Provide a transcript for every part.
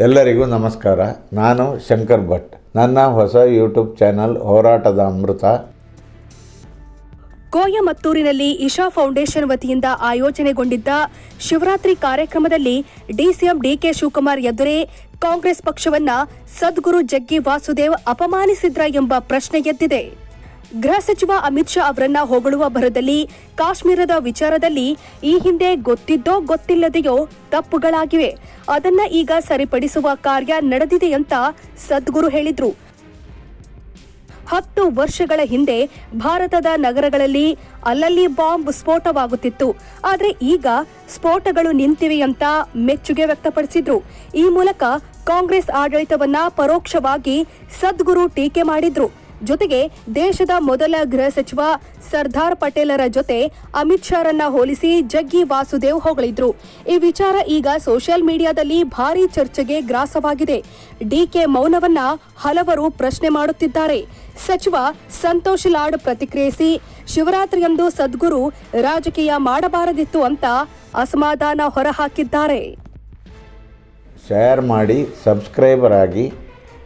ಎಲ್ಲರಿಗೂ ನಮಸ್ಕಾರ. ನಾನು ಶಂಕರ್ ಭಟ್. ನನ್ನ ಹೊಸ ಯೂಟ್ಯೂಬ್ ಚಾನಲ್ ಹೋರಾಟದ ಅಮೃತ. ಕೋಯಮತ್ತೂರಿನಲ್ಲಿ ಇಶಾ ಫೌಂಡೇಶನ್ ವತಿಯಿಂದ ಆಯೋಜನೆಗೊಂಡಿದ್ದ ಶಿವರಾತ್ರಿ ಕಾರ್ಯಕ್ರಮದಲ್ಲಿ ಡಿಸಿಎಂ ಡಿಕೆ ಶಿವಕುಮಾರ್ ಎದುರೇ ಕಾಂಗ್ರೆಸ್ ಪಕ್ಷವನ್ನ ಸದ್ಗುರು ಜಗ್ಗಿ ವಾಸುದೇವ್ ಅಪಮಾನಿಸಿದ್ರ ಎಂಬ ಪ್ರಶ್ನೆ ಎದ್ದಿದೆ. ಗೃಹ ಸಚಿವ ಅಮಿತ್ ಶಾ ಅವರನ್ನ ಹೊಗಳುವ ಭರದಲ್ಲಿ ಕಾಶ್ಮೀರದ ವಿಚಾರದಲ್ಲಿ ಈ ಹಿಂದೆ ಗೊತ್ತಿದ್ದೋ ಗೊತ್ತಿಲ್ಲದೆಯೋ ತಪ್ಪುಗಳಾಗಿವೆ. ಅದನ್ನ ಈಗ ಸರಿಪಡಿಸುವ ಕಾರ್ಯ ನಡೆದಿದೆ ಅಂತ ಸದ್ಗುರು ಹೇಳಿದ್ರು. ಹತ್ತು ವರ್ಷಗಳ ಹಿಂದೆ ಭಾರತದ ನಗರಗಳಲ್ಲಿ ಅಲ್ಲಲ್ಲಿ ಬಾಂಬ್ ಸ್ಫೋಟವಾಗುತ್ತಿತ್ತು. ಆದರೆ ಈಗ ಸ್ಫೋಟಗಳು ನಿಂತಿವೆ ಅಂತ ಮೆಚ್ಚುಗೆ ವ್ಯಕ್ತಪಡಿಸಿದ್ರು. ಈ ಮೂಲಕ ಕಾಂಗ್ರೆಸ್ ಆಡಳಿತವನ್ನ ಪರೋಕ್ಷವಾಗಿ ಸದ್ಗುರು ಟೀಕೆ ಮಾಡಿದ್ರು. ಜೊತೆಗೆ ದೇಶದ ಮೊದಲ ಗೃಹ ಸಚಿವ ಸರ್ದಾರ್ ಪಟೇಲರ ಜೊತೆ ಅಮಿತ್ ಶಾರನ್ನ ಹೋಲಿಸಿ ಜಗ್ಗಿ ವಾಸುದೇವ್ ಹೊಗಳಿದ್ರು. ಈ ವಿಚಾರ ಈಗ ಸೋಷಿಯಲ್ ಮೀಡಿಯಾದಲ್ಲಿ ಭಾರಿ ಚರ್ಚೆಗೆ ಗ್ರಾಸವಾಗಿದೆ. ಡಿಕೆ ಮೌನವನ್ನ ಹಲವರು ಪ್ರಶ್ನೆ ಮಾಡುತ್ತಿದ್ದಾರೆ. ಸಚಿವ ಸಂತೋಷ್ ಲಾಡ್ ಪ್ರತಿಕ್ರಿಯಿಸಿ, ಶಿವರಾತ್ರಿಯಂದು ಸದ್ಗುರು ರಾಜಕೀಯ ಮಾಡಬಾರದಿತ್ತು ಅಂತ ಅಸಮಾಧಾನ ಹೊರಹಾಕಿದ್ದಾರೆ. ಶೇರ್ ಮಾಡಿ ಸಬ್ಸ್ಕ್ರೈಬರ್ ಆಗಿ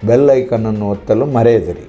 ಬೆಲ್ ಐಕನನ್ನು ಒತ್ತಲು ಮರೆಯದಿರಿ.